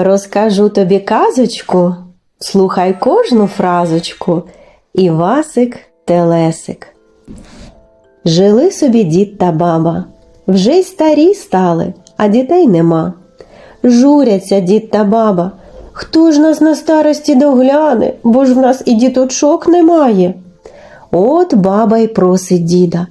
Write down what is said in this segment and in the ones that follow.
Розкажу тобі казочку, слухай кожну фразочку. Івасик Телесик. Жили собі дід та баба. Вже й старі стали, а дітей нема. Журяться дід та баба. Хто ж нас на старості догляне, бо ж в нас і діточок немає. От баба й просить діда.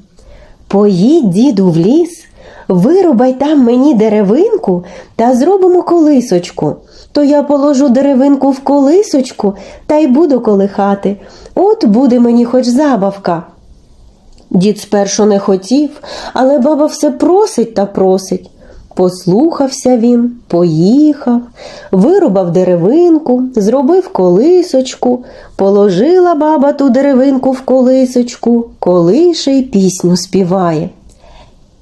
Поїдь, діду, в ліс, вирубай там мені деревинку та зробимо колисочку. То я положу деревинку в колисочку та й буду колихати. От буде мені хоч забавка. Дід спершу не хотів, але баба все просить та просить. Послухався він, поїхав, вирубав деревинку, зробив колисочку, положила баба ту деревинку в колисочку, колише й пісню співає.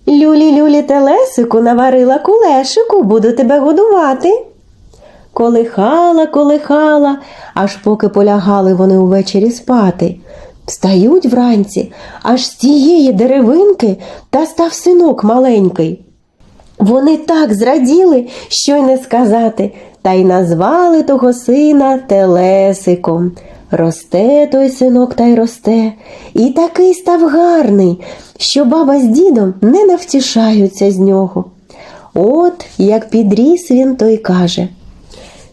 Люлі, люлі, телесику наварила кулешику, буду тебе годувати. Колихала, колихала, аж поки полягали вони увечері спати. Встають вранці, аж з тієї деревинки та став синок маленький. Вони так зраділи, що й не сказати, та й назвали того сина Телесиком. Росте той синок та й росте, і такий став гарний, що баба з дідом не навтішаються з нього. От як підріс він, то й каже.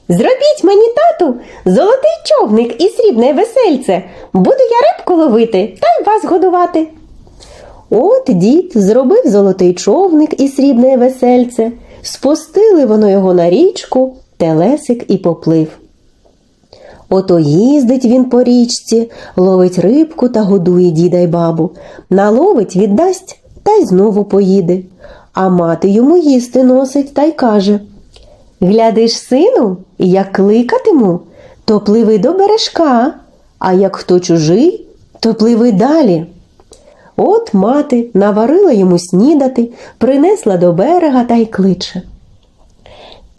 Зробіть мені, тату, золотий човник і срібне весельце. Буду я рибку ловити та й вас годувати. От дід зробив золотий човник і срібне весельце, спустили воно його на річку, телесик і поплив. Ото їздить він по річці, ловить рибку та годує діда й бабу, наловить, віддасть та й знову поїде. А мати йому їсти носить та й каже Глядиш, сину, як кликатиму, то пливи до бережка, а як хто чужий, то пливи далі. От мати наварила йому снідати, принесла до берега та й кличе.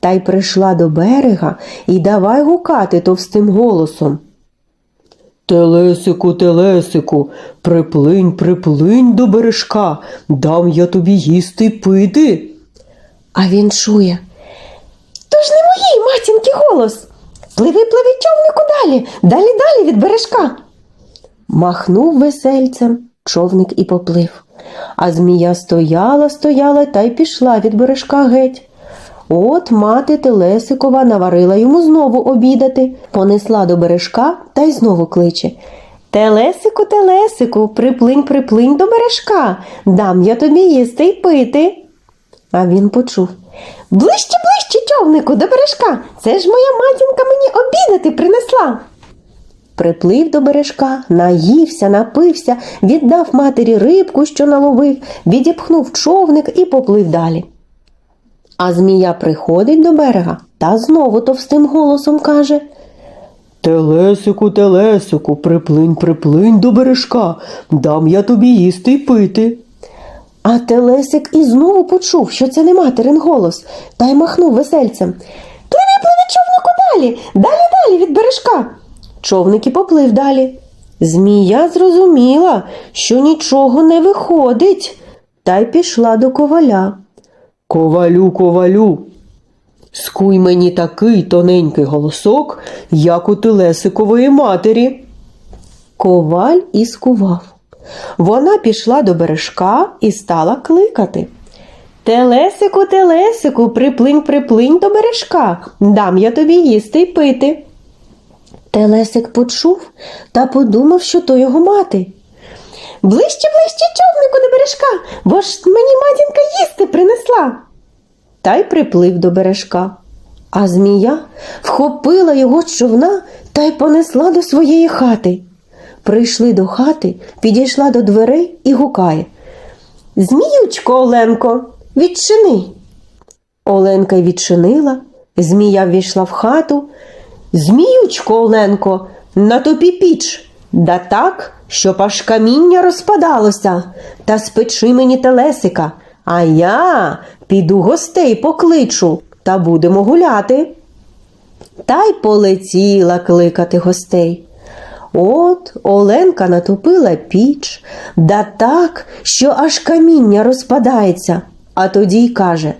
та й прийшла до берега і давай гукати товстим голосом. Телесику, телесику, приплинь, приплинь до бережка, дам я тобі їсти й пити. А він чує. То ж не моїй матінки голос. Пливи, пливи човнику далі, далі, далі від бережка. Махнув весельцем, човник і поплив. А змія стояла, стояла та й пішла від бережка геть. От мати Телесикова наварила йому знову обідати, понесла до бережка та й знову кличе. Телесику, телесику, приплинь, приплинь до бережка, дам я тобі їсти й пити. А він почув. Ближче, ближче, човнику, до бережка. Це ж моя матінка мені обідати принесла. Приплив до бережка, наївся, напився, віддав матері рибку, що наловив, відіпхнув човник і поплив далі. А змія приходить до берега та знову товстим голосом каже Телесику, телесику, приплинь, приплинь до бережка, дам я тобі їсти й пити. А Телесик і знову почув, що це не материн голос, та й махнув весельцем. Пливи, пливи, човнику далі, далі, далі від бережка. Човник і поплив далі. Змія зрозуміла, що нічого не виходить, та й пішла до коваля. Ковалю, ковалю. Скуй мені такий тоненький голосок, як у телесикової матері. Коваль і скував. Вона пішла до бережка і стала кликати. Телесику, телесику, приплинь, приплинь до бережка, дам я тобі їсти й пити. Телесик почув та подумав, що то його мати. Ближче, ближче човнику до бережка, бо ж мені матінка їсти принесла. Та й приплив до бережка. А змія вхопила його з човна та й понесла до своєї хати. Прийшли до хати, підійшла до дверей і гукає. Зміючко, Оленко, відчини. Оленка й відчинила, змія ввійшла в хату, Зміючко, Оленко, на тобі піч, да так, щоб аж каміння розпадалося, та спечи мені телесика, а я піду гостей покличу та будемо гуляти. Та й полетіла кликати гостей. От Оленка натопила піч, да так, що аж каміння розпадається, а тоді й каже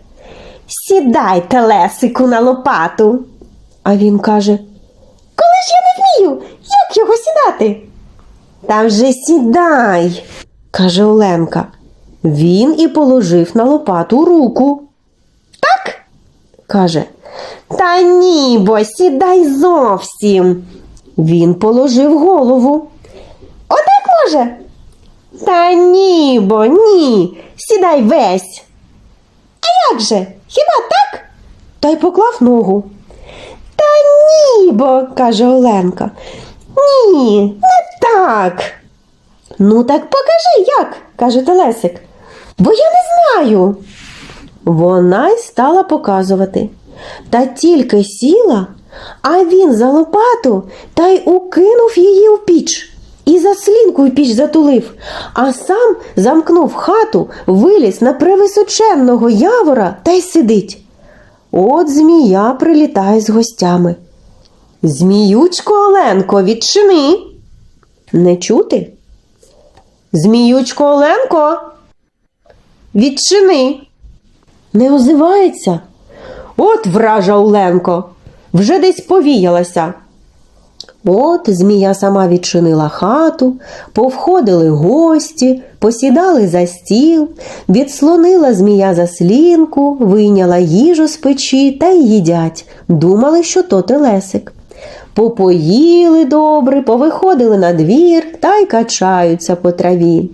Сідай, телесику, на лопату. А він каже ж я не вмію, як його сідати? Та вже сідай, каже Оленка. Він і положив на лопату руку. Так? каже. Та ні, бо сідай зовсім. Він положив голову. Отак може? Та ні, бо ні. Сідай весь. А як же? Хіба так? Та й поклав ногу. Та ні, бо, каже Оленка. Ні, не так. Ну так покажи як, каже Телесик. Бо я не знаю. Вона й стала показувати. Та тільки сіла, а він за лопату та й укинув її в піч. І заслінку в піч затулив, а сам замкнув хату, виліз на превисоченного явора та й сидить. От змія прилітає з гостями. Зміючко Оленко, відчини. Не чути? Зміючко Оленко, відчини. Не озивається. От вража Оленко, вже десь повіялася. От змія сама відчинила хату, повходили гості, посідали за стіл, відслонила змія заслінку, вийняла їжу з печі та й їдять. Думали, що то телесик. Попоїли добре, повиходили на двір та й качаються по траві.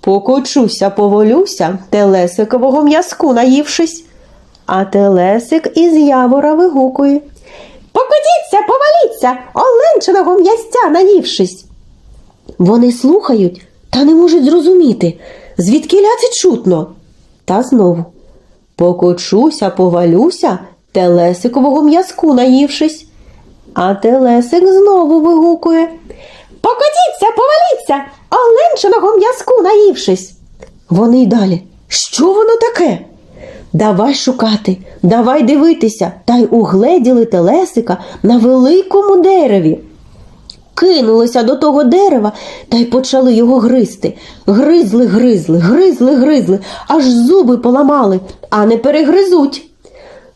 Покочуся, поволюся, телесикового м'язку наївшись. А телесик із явора вигукує. Покотіться, поваліться, оленчиного м'ястя наївшись. Вони слухають та не можуть зрозуміти, звідки це чутно. Та знову покочуся, повалюся, телесикового м'язку наївшись. А телесик знову вигукує. Покотіться, поваліться, оленчиного м'язку наївшись. Вони й далі. Що воно таке? Давай шукати, давай дивитися, та й угледіли телесика на великому дереві. Кинулися до того дерева та й почали його гризти. Гризли, гризли, гризли, гризли, аж зуби поламали, а не перегризуть.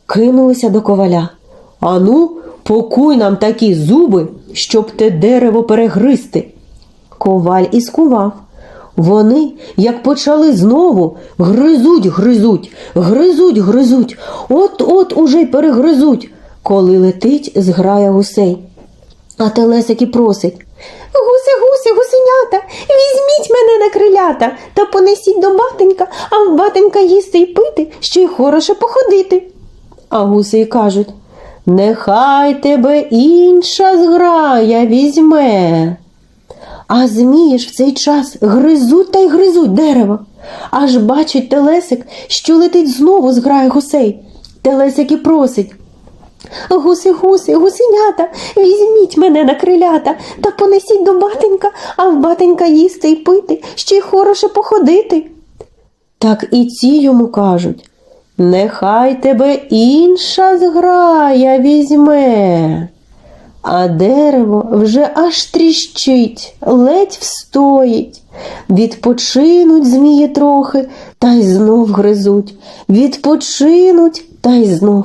Кинулися до коваля. Ану, покуй нам такі зуби, щоб те дерево перегризти. Коваль і скував. Вони, як почали знову, гризуть, гризуть, гризуть, гризуть, от-от уже й перегризуть, коли летить зграя гусей. А телесик і просить Гуси, гуси, гусенята, візьміть мене на крилята та понесіть до батенька, а в батенька їсти й пити, ще й хороше походити. А гуси й кажуть Нехай тебе інша зграя візьме. А змії ж в цей час гризуть та й гризуть дерево. Аж бачить телесик, що летить знову з грає гусей. Телесик і просить. Гуси, гуси, гусенята, візьміть мене на крилята та понесіть до батенька, а в батенька їсти й пити, ще й хороше походити. Так і ці йому кажуть Нехай тебе інша зграя візьме. А дерево вже аж тріщить, ледь встоїть. Відпочинуть змії трохи, та й знов гризуть, відпочинуть та й знов.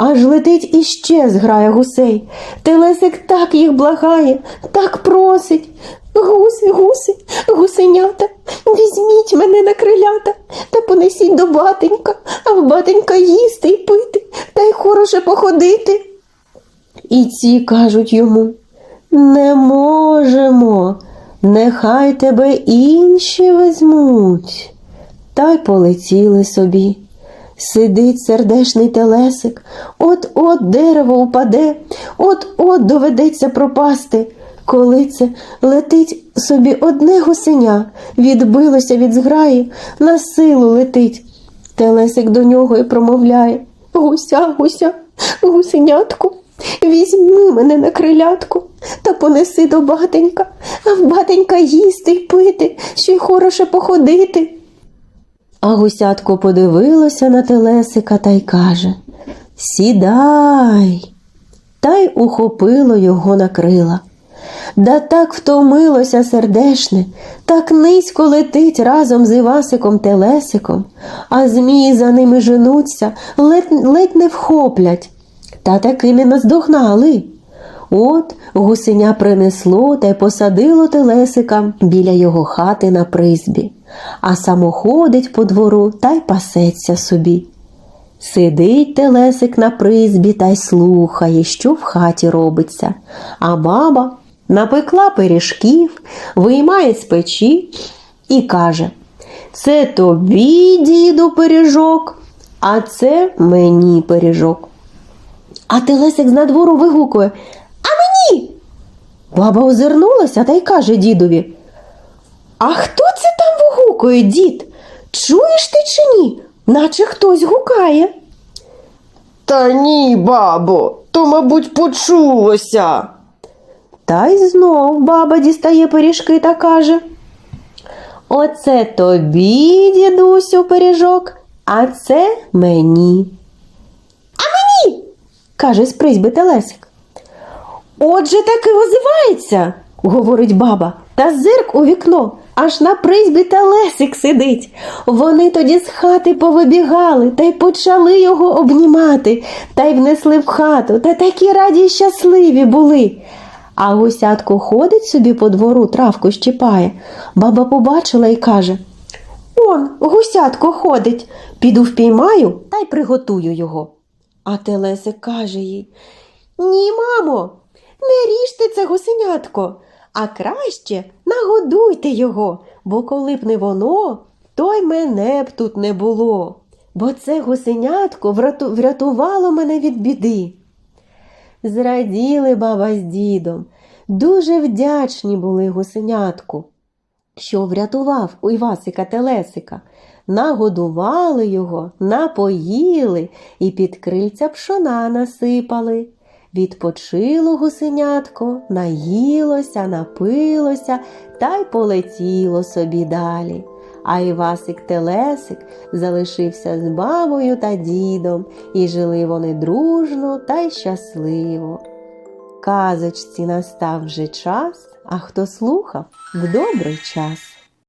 Аж летить іще зграя гусей. Телесик так їх благає, так просить. Гуси, гуси, гусенята, візьміть мене на крилята та понесіть до батенька, а в батенька їсти й пити, та й хороше походити. І ці кажуть йому не можемо, нехай тебе інші візьмуть. Та й полетіли собі. Сидить сердешний телесик, от-от дерево упаде, от-от доведеться пропасти. Коли це летить собі одне гусеня, відбилося від зграї, на силу летить. Телесик до нього і промовляє Гуся, гуся, гусенятку, Візьми мене на крилятку та понеси до батенька, а в батенька їсти й пити, ще й хороше походити. А гусятко подивилося на телесика та й каже Сідай. Та й ухопило його на крила. Да так втомилося сердешне, так низько летить разом з Івасиком Телесиком, а змії за ними женуться, ледь, ледь не вхоплять, та таки не наздогнали. От гусеня принесло та й посадило телесика біля його хати на призбі, а само ходить по двору та й пасеться собі. Сидить телесик на призбі та й слухає, що в хаті робиться, а баба напекла пиріжків, виймає з печі і каже: Це тобі, діду, пиріжок, а це мені пиріжок. А телесик з надвору вигукує: А мені? Баба озирнулася та й каже дідові: А хто це вигукує, дід? Чуєш ти чи ні? Наче хтось гукає. Та ні, бабо, то, мабуть, почулося. Та й знов баба дістає пиріжки та каже: Оце тобі, дідусю, пиріжок, а це мені. А мені. каже з призьби Телесик. Отже таки озивається, говорить баба, та зирк у вікно, аж на призьбі Телесик сидить. Вони тоді з хати повибігали та й почали його обнімати, та й внесли в хату, та такі раді й щасливі були. А гусятко ходить собі по двору, травку щипає. Баба побачила і каже: Он, гусятко ходить, піду впіймаю та й приготую його. А Телесик каже їй: Ні, мамо, не ріжте це гусенятко, а краще нагодуйте його, бо коли б не воно, то й мене б тут не було. Бо це гусенятко врятувало мене від біди. Зраділи баба з дідом, дуже вдячні були гусенятку, що врятував у Івасика Телесика. Нагодували його, напоїли і під крильця пшона насипали. Відпочило гусенятко, наїлося, напилося та й полетіло собі далі. А Івасик Телесик залишився з бабою та дідом, і жили вони дружно та й щасливо. Казочці настав вже час, а хто слухав в добрий час.